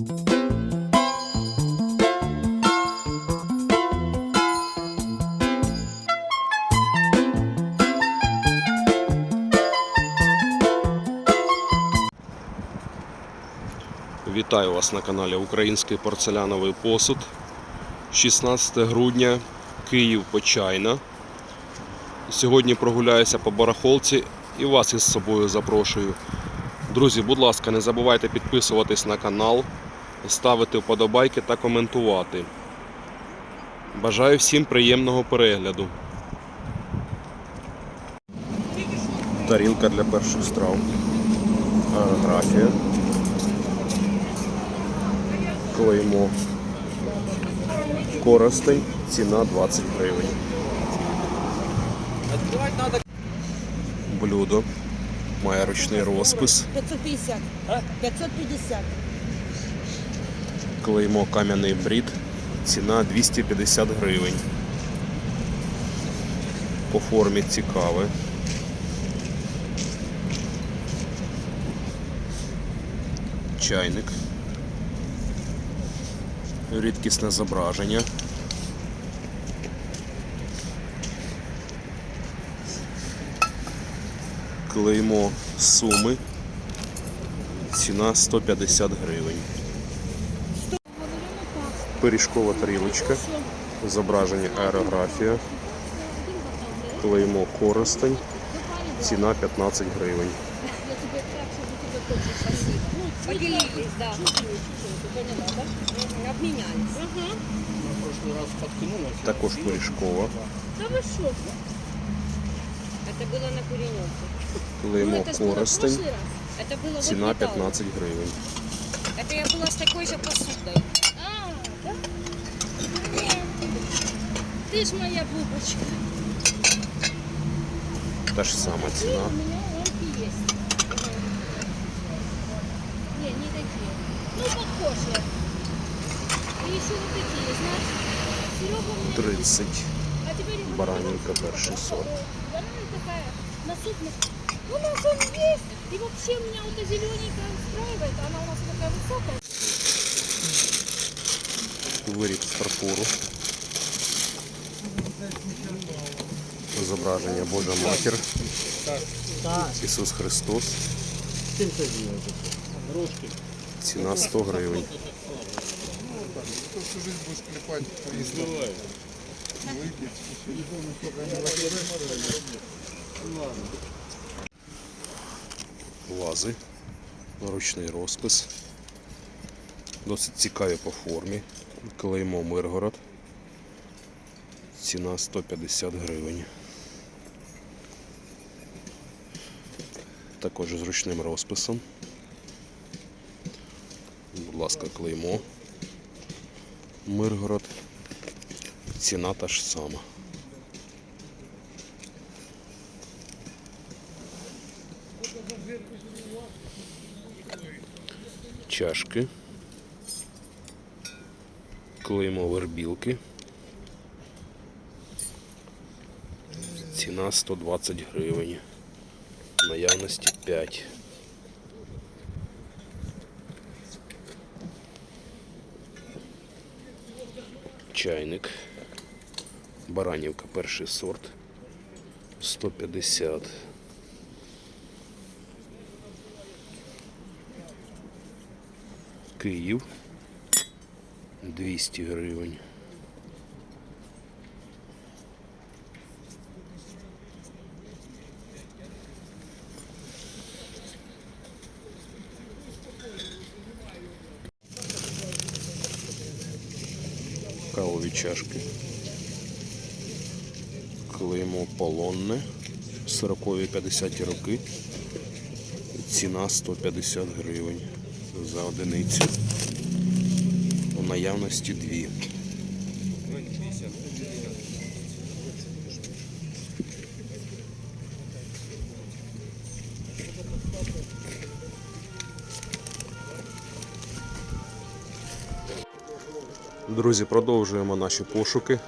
Вітаю вас на каналі Український порцеляновий посуд. 16 грудня, Київ Почайна. Сьогодні прогуляюся по барахолці і вас із собою запрошую. Друзі, будь ласка, не забувайте підписуватись на канал, ставити вподобайки та коментувати. Бажаю всім приємного перегляду. Тарілка для перших страв. Аерографія. Клеймо. Коростень. Ціна 20 гривень. Блюдо. Має ручний розпис. 550. 550. Клеймо кам'яний брід. Ціна 250 гривень. По формі цікаве. Чайник. Рідкісне зображення. Клеймо суми. Ціна 150 гривень Пиріжкова тарілочка. Зображення аерографія. Клеймо коростень. Ціна 15 гривень. Поделились, да. Обменялись. Також пиріжкова. Да вы что? Это было на куренёке. Клеймо это ж было в коростень. прошлый раз. Это было Ціна вот металл. 15 гривень. Это я была с такой же посудой. Ты ж моя бубочка. Та же самая цена. У мене лампи є. Ні, не такі. Ну, похожі. І ще вот такі, знаєш. Серега 30. А тепер баранинка перший сорт. Баранинка така насупна. Ну, у нас он є. І вообще меня вот эта зелененькая устраивает. Она у нас такая высокая. Вырез фарфору. Зображення Божа Матір. Ісус Христос. Ціна 100 гривень. Вази. Ручний розпис. Досить цікаві по формі. Клеймо Миргород. Ціна 150 гривень. Також з ручним розписом. Будь ласка, клеймо. Миргород. Ціна та ж сама. Чашки. Клеймо вербілки. Ціна 120 гривень. Наявності 5. Чайник. Баранівка перший сорт. 150. Київ 200 гривень. Кавові чашки. Клеймо полонне. 40-50 роки. Ціна 150 гривень за одиницю. У наявності дві. Друзі, продовжуємо наші пошуки.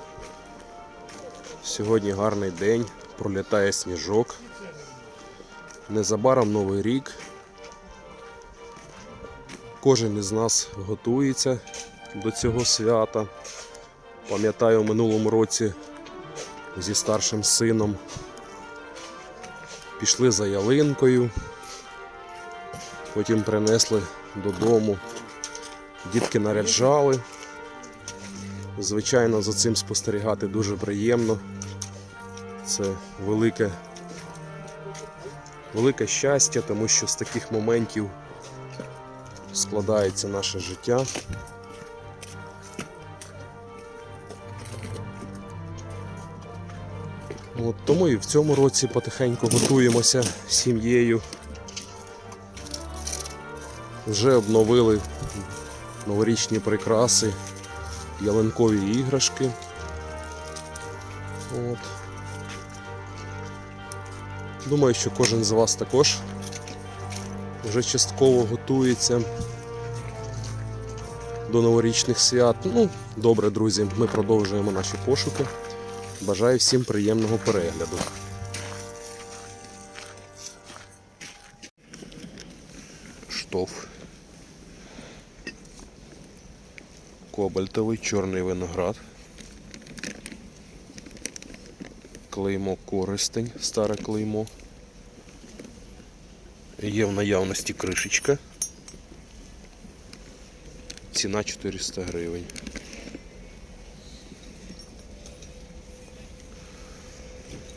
Сьогодні гарний день, пролітає сніжок. Незабаром новий рік. Кожен із нас готується до цього свята. Пам'ятаю, в минулому році зі старшим сином пішли за ялинкою, потім принесли додому. Дітки наряджали. Звичайно, за цим спостерігати дуже приємно. Це велике, велике щастя, тому що з таких моментів складається наше життя. От тому і в цьому році потихеньку готуємося сім'єю. Вже обновили новорічні прикраси, ялинкові іграшки. От. Думаю, що кожен з вас також вже частково готується до новорічних свят. Ну, добре, друзі, ми продовжуємо наші пошуки. Бажаю всім приємного перегляду. Кобальтовий чорний виноград. Клеймо користень, старе клеймо. Є в наявності кришечка. Ціна 400 гривень.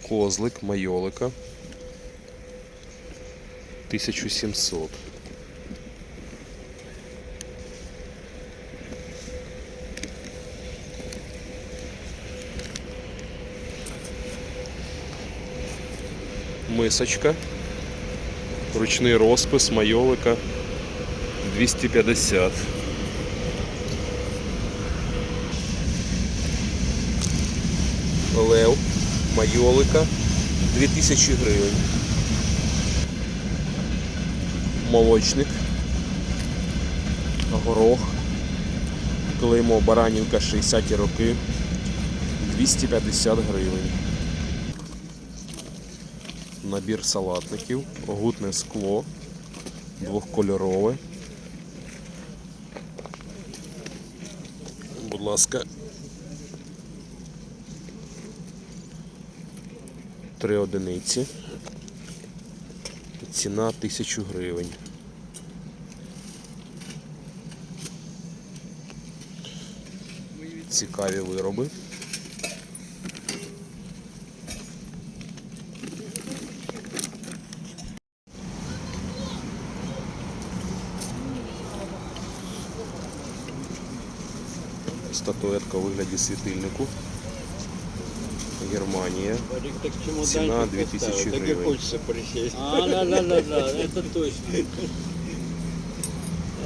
Козлик майолика 1700. Мисочка. Ручний розпис майолика 250. Лев майолика 2000 гривень. Молочник. Горох. Клеймо Баранівка 60 роки. 250 гривень. Набір салатників, гутне скло, двохкольорове. Будь ласка. Три одиниці. Ціна 1000 гривень. Цікаві вироби. Статуетка у вигляді світильнику. Германія. Ціна 2000 гривень. А, да, да, да, да, это точно.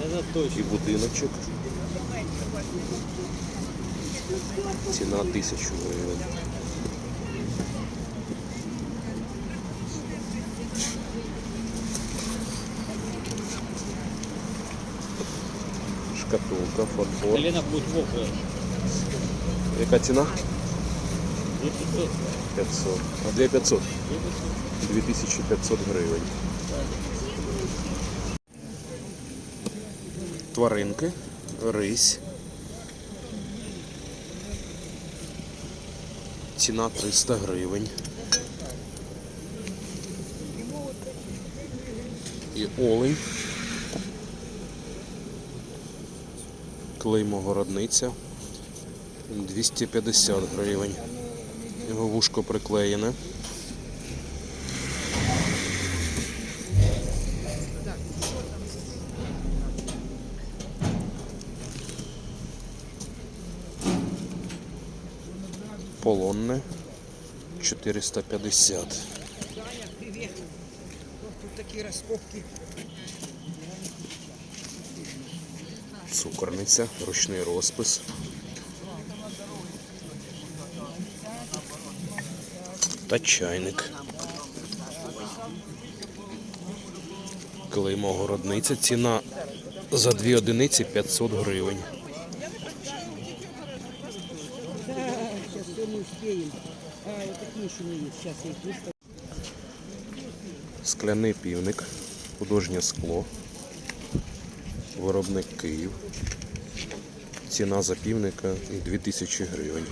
Это І точно. будиночок. Ціна 1000 гривень. Шкатулка, фарфор. Колено будет мокрое. Яка ціна? 2500. 500. А 2500? 2500 гривень. Тваринки, рись. Ціна 300 гривень. І олень. Клеймо городниця. 250 гривень. Його вушко приклеєне. Полонне 450. Цукорниця, ручний розпис. Та чайник. Клеймо городниця. Ціна за дві одиниці 500 гривень. Скляний півник, художнє скло. Виробник Київ. Ціна за півника 2000 гривень.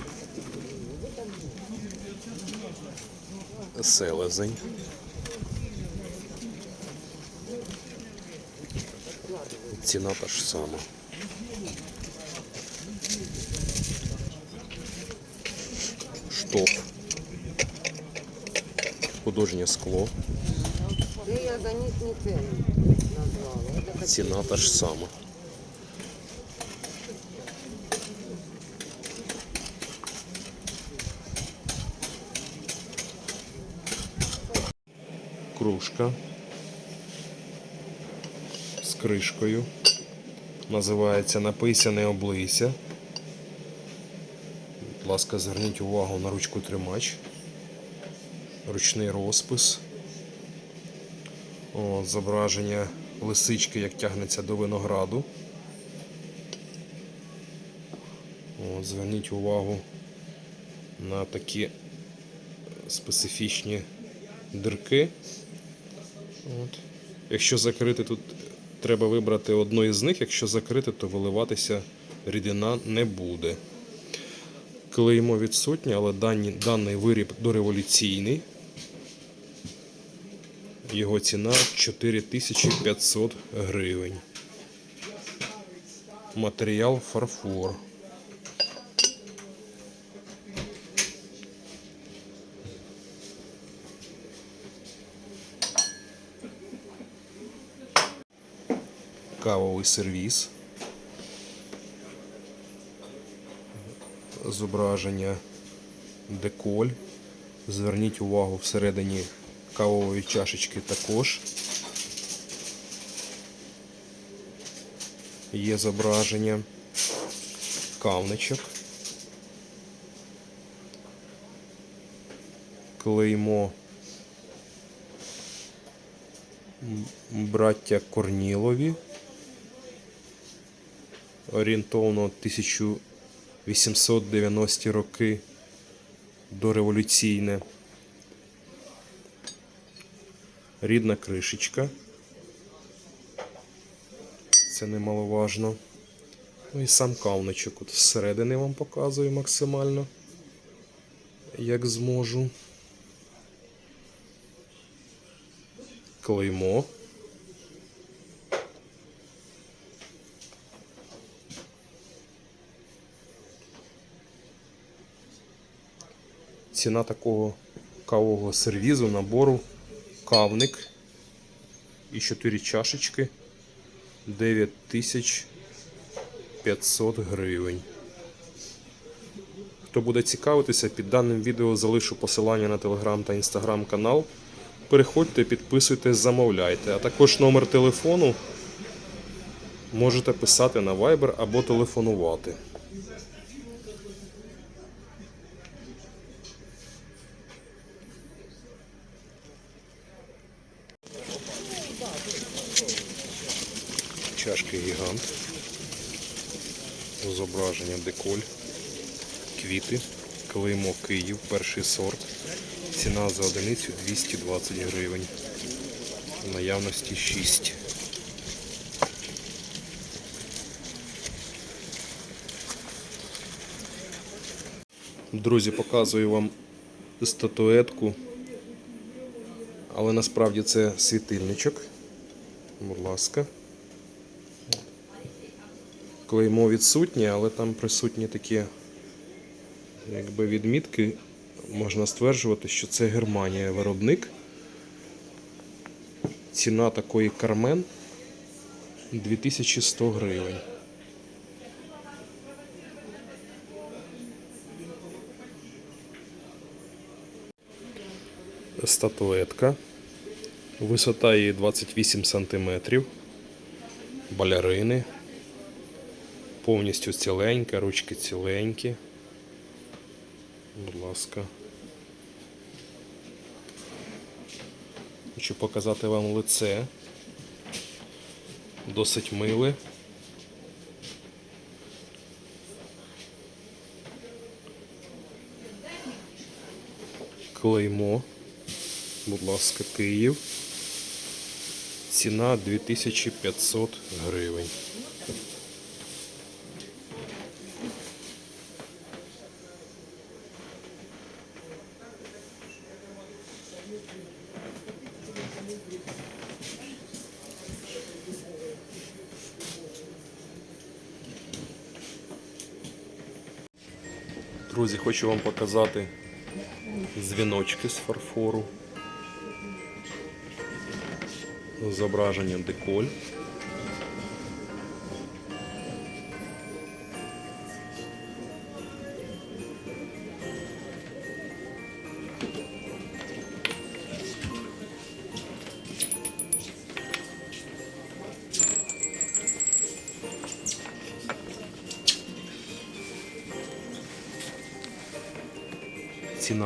Селезень. Ціна та ж сама. Штоф. Художнє скло. Я за них не. Это Ціна та ж сама. Кружка з кришкою. Називається Напийся, не облийся. Будь ласка, зверніть увагу на ручку тримач. Ручний розпис. О, зображення лисички, як тягнеться до винограду. О, зверніть увагу на такі специфічні дирки. От. Якщо закрити, тут треба вибрати одну із них, якщо закрити, то виливатися рідина не буде. Клеймо відсутнє, але дані, даний виріб дореволюційний. Його ціна 4500 гривень. Матеріал фарфор. Кавовий сервіс. Зображення деколь. Зверніть увагу всередині кавової чашечки також. Є зображення кавничок. Клеймо браття Корнілові. Орієнтовно 1890 роки дореволюційне. Рідна кришечка. Це немаловажно. Ну і сам кавничок. От зсередини вам показую максимально, як зможу. Клеймо. Ціна такого кавового сервізу, набору кавник і 4 чашечки 9500 гривень. Хто буде цікавитися, під даним відео залишу посилання на телеграм та інстаграм канал. Переходьте, підписуйтесь, замовляйте. А також номер телефону можете писати на Viber або телефонувати. Чашки гігант. Зображення деколь, квіти, клеймо Київ, перший сорт. Ціна за одиницю 220 гривень. В наявності 6. Друзі, показую вам статуетку. Але насправді це світильничок. Будь ласка. Клеймо відсутнє, але там присутні такі якби відмітки. Можна стверджувати, що це Германія виробник. Ціна такої кармен 2100 гривень. Статуетка. Висота її 28 см. Балярини. Повністю ціленька, ручки ціленькі. Будь ласка. Хочу показати вам лице. Досить миле. Клеймо. Будь ласка, Київ. Ціна 2500 гривень. Друзі, хочу вам показати дзвіночки з фарфору. З зображенням деколь.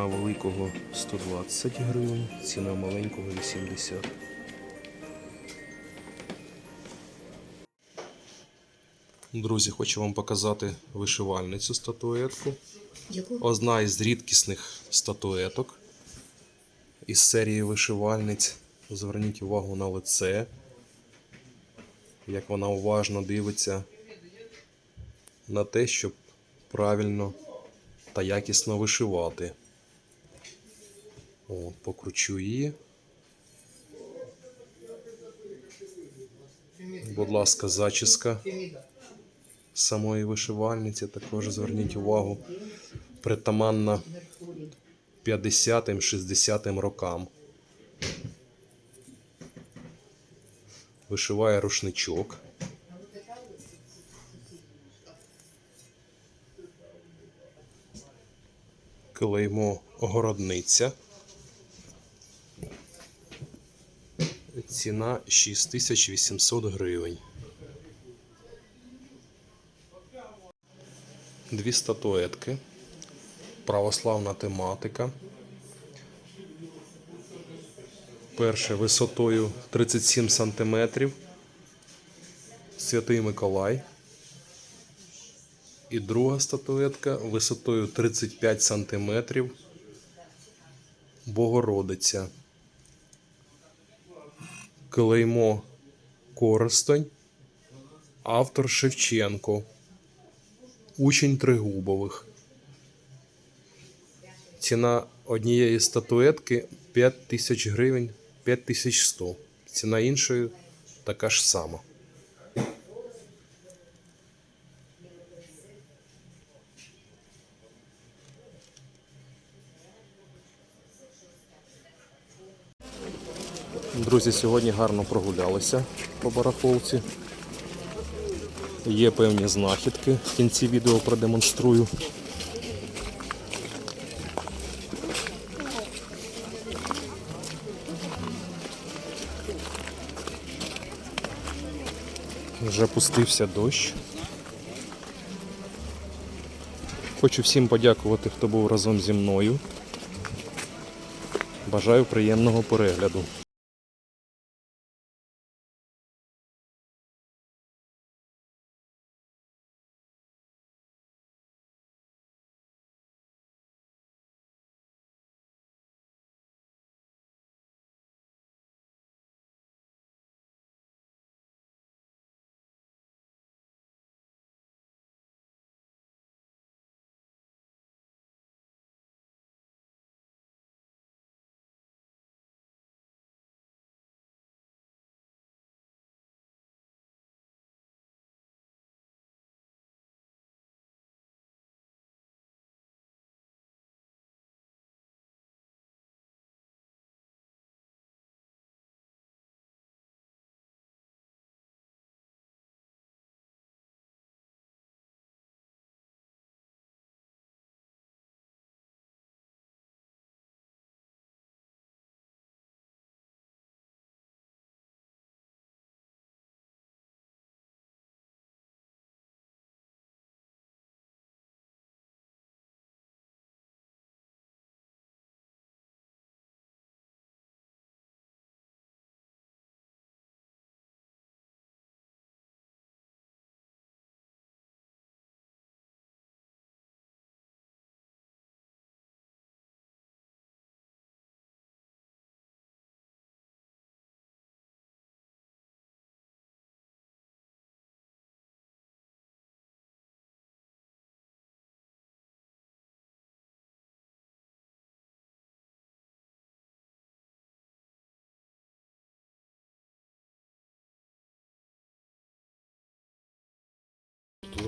Ціна великого 120 гривень, ціна маленького 80. Друзі, хочу вам показати вишивальницю статуетку. Одна із рідкісних статуеток із серії вишивальниць. Зверніть увагу на лице, як вона уважно дивиться на те, щоб правильно та якісно вишивати. О, покручу її. Будь ласка, зачіска самої вишивальниці. Також зверніть увагу. Притаманна 50-60 рокам. Вишиває рушничок. Клеймо огородниця. Ціна 6800 гривень. Дві статуетки. Православна тематика. Перше висотою 37 см. Святий Миколай. І друга статуетка висотою 35 см. Богородиця. Клеймо Коростень. Автор Шевченко. Учень Тригубових. Ціна однієї статуетки 5 тисяч гривень 5100. Ціна іншої така ж сама. Друзі, сьогодні гарно прогулялися по барахолці. Є певні знахідки. В кінці відео продемонструю. Вже пустився дощ. Хочу всім подякувати, хто був разом зі мною. Бажаю приємного перегляду.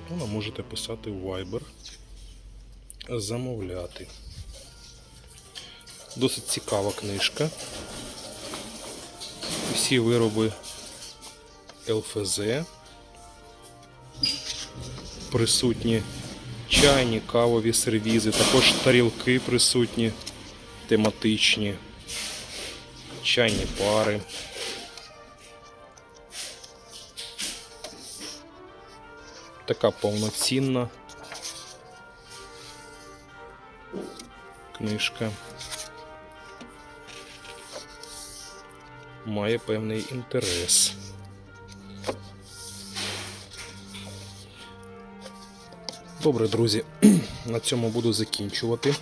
Телефона можете писати в Viber. замовляти. Досить цікава книжка. Всі вироби ЛФЗ. Присутні чайні, кавові сервізи, також тарілки присутні, тематичні, чайні пари. Така повноцінна книжка. Має певний інтерес. Добре, друзі, на цьому буду закінчувати.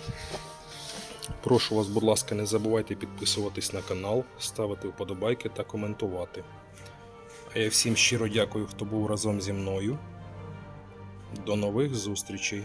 Прошу вас, будь ласка, не забувайте підписуватись на канал, ставити вподобайки та коментувати. А я всім щиро дякую, хто був разом зі мною. До нових зустрічей!